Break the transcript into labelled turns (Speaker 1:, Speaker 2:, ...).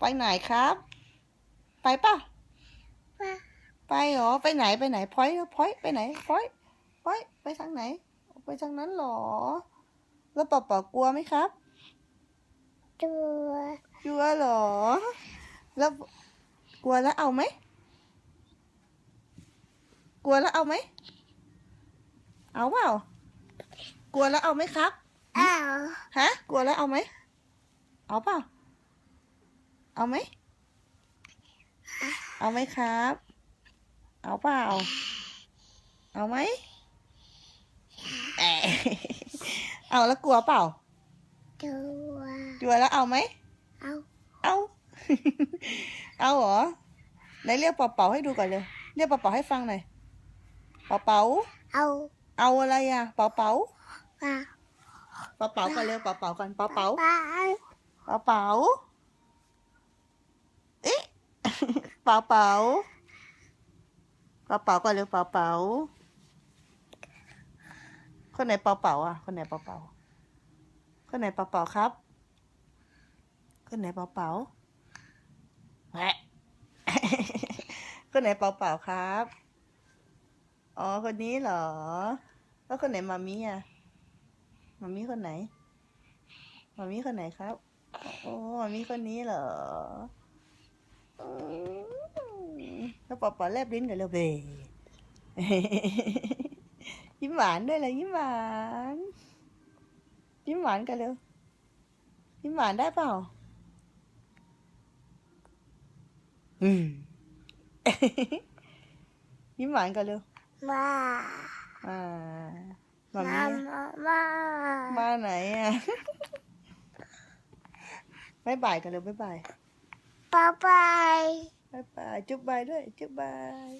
Speaker 1: ไปไหนครับ ไปป่ะ
Speaker 2: ว่า
Speaker 1: ไปเหรอ ไปไหนไปไหนพอยพอยไปไหนพอยพอยไปทางไหน ไปทางนั้นเหรอ แล้วเป่าเป่ากลัวไหมครับ
Speaker 2: ตัว
Speaker 1: กลัวเหรอ แล้วกลัวแล้วเอาไหมกลัวแล้วเอาไหม เอาเปล่ากลัวแล้วเอาไหมครับ
Speaker 2: อ้าว
Speaker 1: ฮะ กลัวแล้วเอาไหม เอาเปล่า เอาไหม เอาไหมครับ เอาเปล่า เอาไหมแอะเอาแล้วกลัวเปล่า
Speaker 2: ตัว
Speaker 1: กลัวแล้วเอาไหม
Speaker 2: เอา
Speaker 1: เอา เอาเหรอ ไหนเรียกเป่าๆให้ดูก่อนเลย เรียกเป่าๆให้ฟังหน่อย เป่า
Speaker 2: เอา
Speaker 1: ๆเอาอะไรอะ เป่าๆ
Speaker 2: ว่า
Speaker 1: เป่าๆกันเร็วเป่าๆกันเป่าๆ
Speaker 2: ป้า
Speaker 1: เป่าๆเอ๊ะ เป่าๆเป่าก่อนเร็วเป่าคนไหนเป่าๆอะ คนไหนเป่าๆคนไหนเป่าๆครับ คนไหนเป่าๆแหวะคนไหนเป่าๆครับ อ๋อ คนนี้เหรอ แล้วคนไหนมามีอะมามีคนไหนมามีคนไหนครับ โอ้มามีคนนี้เหรอมแล้ว ปอปอแลบลิ้นเดี๋ยวเร็วเบยิ้มหวานด้วยเลยยิ้มหวาน ยิ้มหวานกันเร็ว ยิ้มหวานได้เปล่า อืม ยิ้มหวานกันเร็ว
Speaker 2: มา
Speaker 1: อ่ามา
Speaker 2: มา
Speaker 1: มี
Speaker 2: มามา
Speaker 1: มาไหนอะบายบายกันเร็วบายบาย
Speaker 2: ป้าไป
Speaker 1: บายบายจุ๊บบายด้วย จุ๊บบาย